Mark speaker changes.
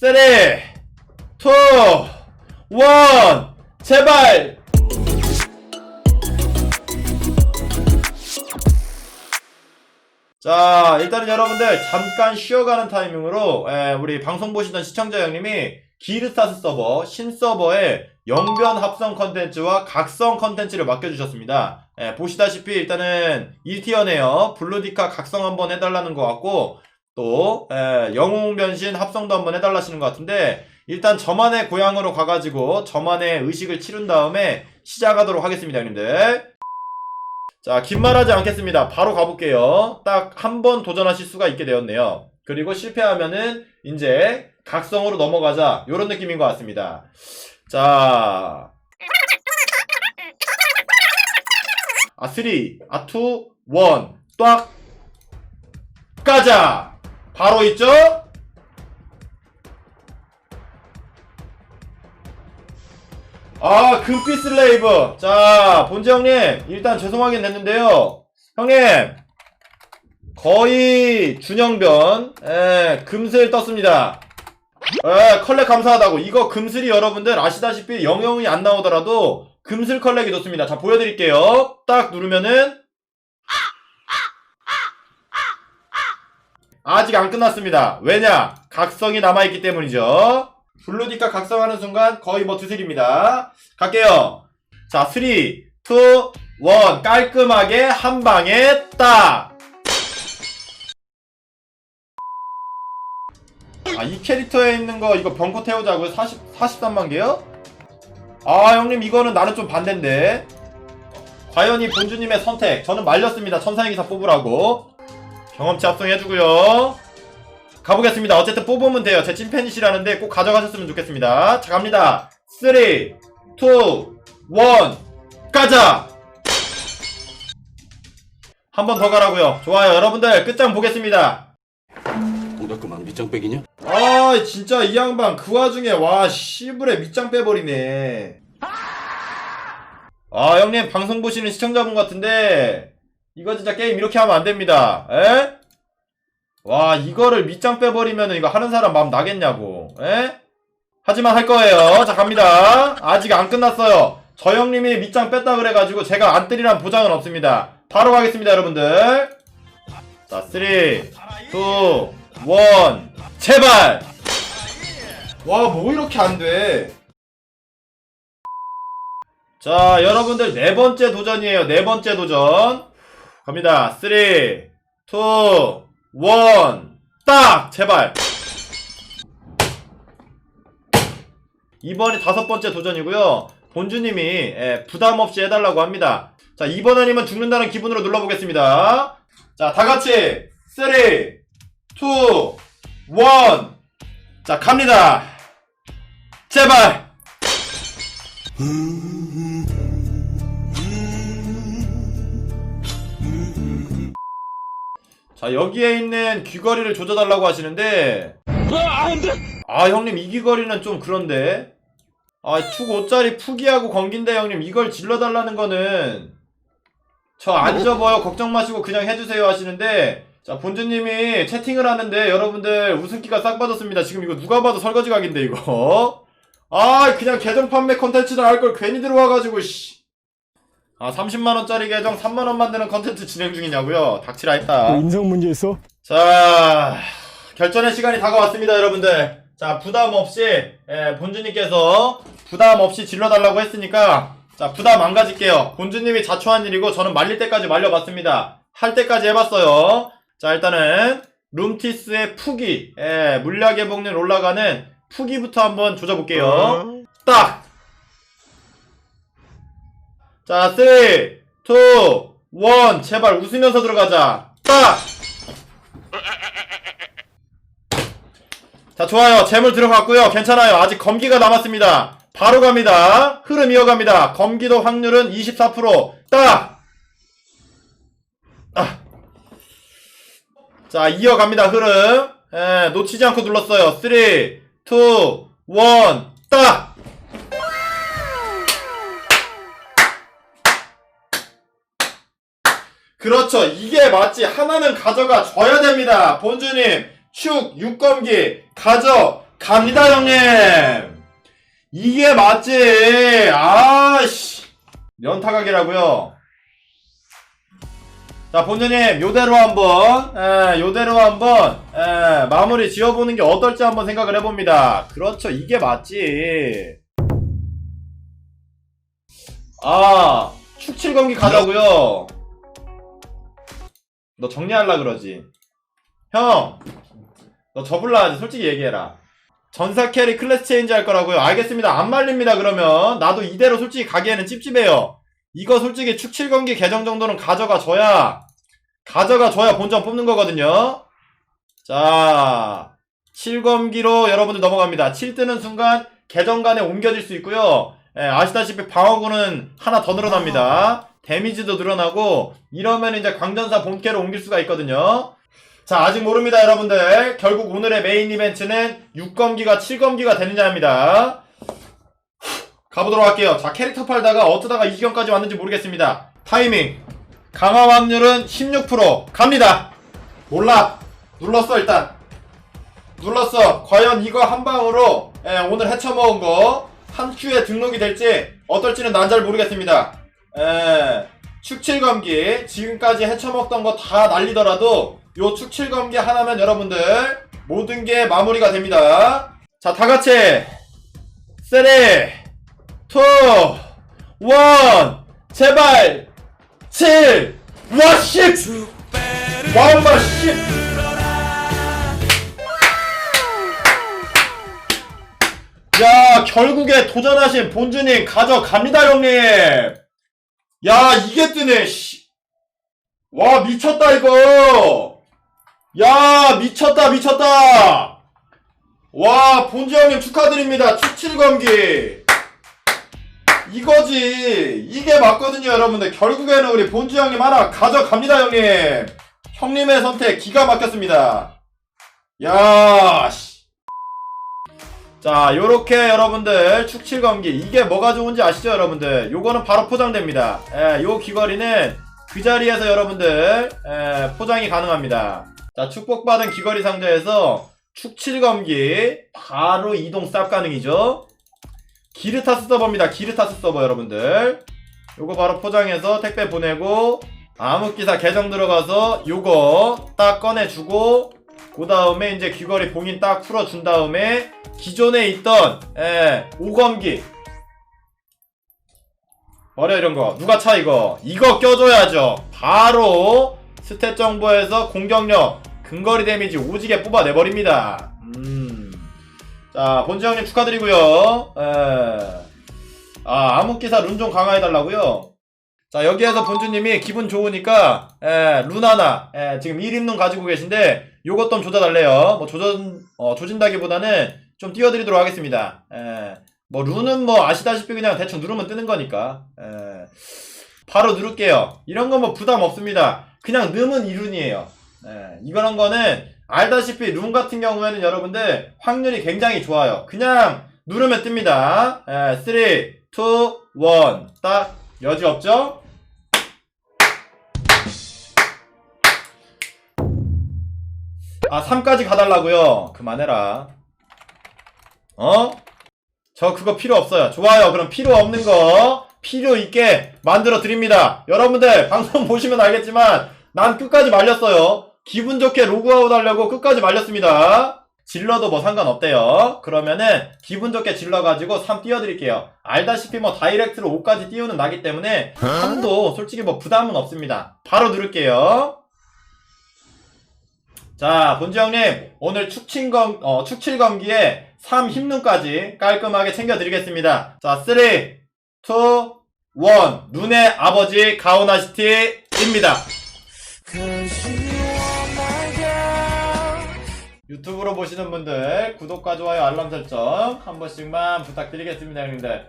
Speaker 1: 3, 2, 1, 제발! 자, 일단은 여러분들 잠깐 쉬어가는 타이밍으로 에, 우리 방송 보시던 시청자 형님이 기르스타스 서버 신 서버에 영변 합성 컨텐츠와 각성 컨텐츠를 맡겨주셨습니다. 에, 보시다시피 일단은 1티어네요. 블루디카 각성 한번 해달라는 것 같고 또 에, 영웅 변신 합성도 한번 해달라시는 것 같은데 일단 저만의 고향으로 가가지고 저만의 의식을 치른 다음에 시작하도록 하겠습니다, 형님들. 자, 긴 말하지 않겠습니다. 바로 가볼게요. 딱 한 번 도전하실 수가 있게 되었네요. 그리고 실패하면은 이제 각성으로 넘어가자. 요런 느낌인 것 같습니다. 자. 아, 3, 아, 2, 1, 딱! 가자! 바로 있죠? 아, 금빛 슬레이브. 자, 본재 형님, 일단 죄송하긴 했는데요. 형님, 거의 준영변, 예, 금슬 떴습니다. 예, 컬렉 감사하다고. 이거 금슬이 여러분들 아시다시피 영영이 안 나오더라도 금슬 컬렉이 좋습니다. 자, 보여드릴게요. 딱 누르면은, 아직 안 끝났습니다. 왜냐? 각성이 남아있기 때문이죠. 블루디카 각성하는 순간 거의 뭐 두슬입니다. 갈게요. 자, 3, 2, 1. 깔끔하게 한 방에 딱! 아, 이 캐릭터에 있는 거 이거 병코 태우자고요? 40, 43만 개요? 아, 형님, 이거는 나는 좀 반대인데. 과연 이 본주님의 선택. 저는 말렸습니다. 천사의 기사 뽑으라고. 경험치 합성해주고요. 가보겠습니다. 어쨌든 뽑으면 돼요. 제 찐팬이시라는데 꼭 가져가셨으면 좋겠습니다. 자, 갑니다. 3, 2, 1, 가자! 한 번 더 가라고요. 좋아요. 여러분들 끝장 보겠습니다.
Speaker 2: 동작그만 밑장 빼기냐?
Speaker 1: 아, 진짜 이 양반 그 와중에 와 씨부레 밑장 빼버리네. 아, 형님 방송 보시는 시청자분 같은데 이거 진짜 게임 이렇게 하면 안 됩니다. 에? 와, 이거를 밑장 빼버리면 이거 하는 사람 마음 나겠냐고. 에? 하지만 할 거예요. 자, 갑니다. 아직 안 끝났어요. 저 형님이 밑장 뺐다 그래가지고 제가 안 때리란 보장은 없습니다. 바로 가겠습니다, 여러분들. 자, 3, 2, 1, 제발! 와, 뭐 이렇게 안 돼? 자, 여러분들 네 번째 도전이에요. 네 번째 도전. 갑니다. 3, 2, 1, 딱! 제발! 이번이 다섯 번째 도전이고요. 본주님이 예, 부담 없이 해달라고 합니다. 자, 이번 아니면 죽는다는 기분으로 눌러보겠습니다. 자, 다 같이 3, 2, 1. 자, 갑니다. 제발! 자, 여기에 있는 귀걸이를 조져달라고 하시는데, 아, 형님, 이 귀걸이는 좀 그런데. 아, 축 5짜리 푸기하고 건긴데, 형님, 이걸 질러달라는 거는, 저 안 접어요. 걱정 마시고 그냥 해주세요 하시는데, 자, 본주님이 채팅을 하는데, 여러분들, 웃음기가 싹 빠졌습니다. 지금 이거 누가 봐도 설거지 각인데, 이거. 아, 그냥 계정 판매 컨텐츠를 할걸 괜히 들어와가지고, 씨. 아, 30만원짜리 계정 3만원 만드는 컨텐츠 진행 중이냐고요? 닥치라 했다.
Speaker 3: 인성 문제 있어?
Speaker 1: 자, 결전의 시간이 다가왔습니다, 여러분들. 자, 부담 없이, 예, 본주님께서 부담 없이 질러달라고 했으니까, 자, 부담 안 가질게요. 본주님이 자초한 일이고, 저는 말릴 때까지 말려봤습니다. 할 때까지 해봤어요. 자, 일단은, 룸티스의 푸기, 예, 물약의 복률 올라가는 푸기부터 한번 조져볼게요. 딱! 자, 3, 2, 1, 제발 웃으면서 들어가자. 딱! 자, 좋아요. 재물 들어갔고요. 괜찮아요. 아직 검기가 남았습니다. 바로 갑니다. 흐름 이어갑니다. 검기도 확률은 24%. 딱! 아. 자, 이어갑니다. 흐름. 예, 놓치지 않고 눌렀어요. 3, 2, 1, 딱! 그렇죠. 이게 맞지. 하나는 가져가 줘야 됩니다. 본주님, 축, 육검기, 가져 갑니다 형님 이게 맞지 아씨 연타각이라고요 자 본주님 요대로 한번 에, 요대로 한번 에, 마무리 지어보는 게 어떨지 한번 생각을 해봅니다 그렇죠 이게 맞지 아 축칠검기 가자고요 너 정리할라 그러지. 형! 너 접을라 하지. 솔직히 얘기해라. 전사 캐리 클래스 체인지 할 거라고요. 알겠습니다. 안 말립니다 그러면. 나도 이대로 솔직히 가기에는 찝찝해요. 이거 솔직히 축 7검기 계정 정도는 가져가 줘야 가져가 줘야 본전 뽑는 거거든요. 자 7검기로 여러분들 넘어갑니다. 7 뜨는 순간 계정 간에 옮겨질 수 있고요. 예, 아시다시피 방어구는 하나 더 늘어납니다 데미지도 늘어나고 이러면 이제 광전사 본캐로 옮길 수가 있거든요 자, 아직 모릅니다, 여러분들. 결국 오늘의 메인 이벤트는 6검기가 7검기가 되느냐입니다. 가보도록 할게요. 자, 캐릭터 팔다가 어쩌다가 이 지경까지 왔는지 모르겠습니다. 타이밍. 강화 확률은 16%. 갑니다. 몰라. 눌렀어, 일단. 눌렀어. 과연 이거 한 방으로, 예, 오늘 헤쳐먹은 거, 한 큐에 등록이 될지, 어떨지는 난 잘 모르겠습니다. 예, 축칠검기, 지금까지 헤쳐먹던 거 다 날리더라도, 요 축칠검기 하나면 여러분들 모든 게 마무리가 됩니다. 자, 다 같이. 3, 2, 1 제발. 7 와, 10 와, 엄마 10 야, 결국에 도전하신 본주님 가져갑니다, 형님. 야, 이게 뜨네, 씨. 와, 미쳤다, 이거. 야, 미쳤다, 미쳤다. 와, 본주 형님 축하드립니다. 축칠검기. 이거지. 이게 맞거든요, 여러분들. 결국에는 우리 본주 형님 하나 가져갑니다, 형님. 형님의 선택 기가 막혔습니다. 야, 씨. 자, 요렇게 여러분들 축칠검기. 이게 뭐가 좋은지 아시죠, 여러분들? 요거는 바로 포장됩니다. 예, 요 귀걸이는 그 자리에서 여러분들 에, 포장이 가능합니다. 자 축복받은 귀걸이 상자에서 축칠검기 바로 이동 쌉 가능이죠. 기르타스 서버입니다. 기르타스 서버 여러분들. 요거 바로 포장해서 택배 보내고 암흑기사 계정 들어가서 요거 딱 꺼내주고 그 다음에 이제 귀걸이 봉인 딱 풀어준 다음에 기존에 있던 에, 오검기. 버려 이런 거? 누가 차 이거? 이거 껴줘야죠. 바로 스탯 정보에서 공격력 근거리 데미지 오지게 뽑아내버립니다. 음 자 본지 형님 축하드리고요. 에. 아 암흑기사 룬 좀 강화해달라고요. 자 여기에서 본주님이 기분 좋으니까 에, 룬 하나. 에, 지금 1인룬 가지고 계신데 요것 좀 조져달래요. 뭐 조전 어, 조진다기보다는 좀 띄워드리도록 하겠습니다. 에. 뭐 룬은 뭐 아시다시피 그냥 대충 누르면 뜨는 거니까. 에, 바로 누를게요. 이런 건 뭐 부담 없습니다. 그냥 넣으면 이룬이에요. 에, 이런 거는 알다시피 룬 같은 경우에는 여러분들 확률이 굉장히 좋아요. 그냥 누르면 뜹니다. 에, 3, 2, 1 딱 여지 없죠? 아 3까지 가달라고요 그만해라 어? 저 그거 필요 없어요. 좋아요. 그럼 필요 없는 거 필요 있게 만들어 드립니다. 여러분들 방송 보시면 알겠지만 난 끝까지 말렸어요. 기분 좋게 로그아웃 하려고 끝까지 말렸습니다. 질러도 뭐 상관없대요. 그러면은 기분 좋게 질러가지고 3 띄워드릴게요. 알다시피 뭐 다이렉트로 5까지 띄우는 나기 때문에 3도 솔직히 뭐 부담은 없습니다. 바로 누를게요. 자, 본주 형님, 오늘 축칠검, 어, 축칠검기에 3 힘눈까지 깔끔하게 챙겨드리겠습니다. 자, 3, 2, 1, 눈의 아버지 가오나시티입니다. 유튜브로 보시는 분들, 구독과 좋아요, 알람 설정 한 번씩만 부탁드리겠습니다, 형님들.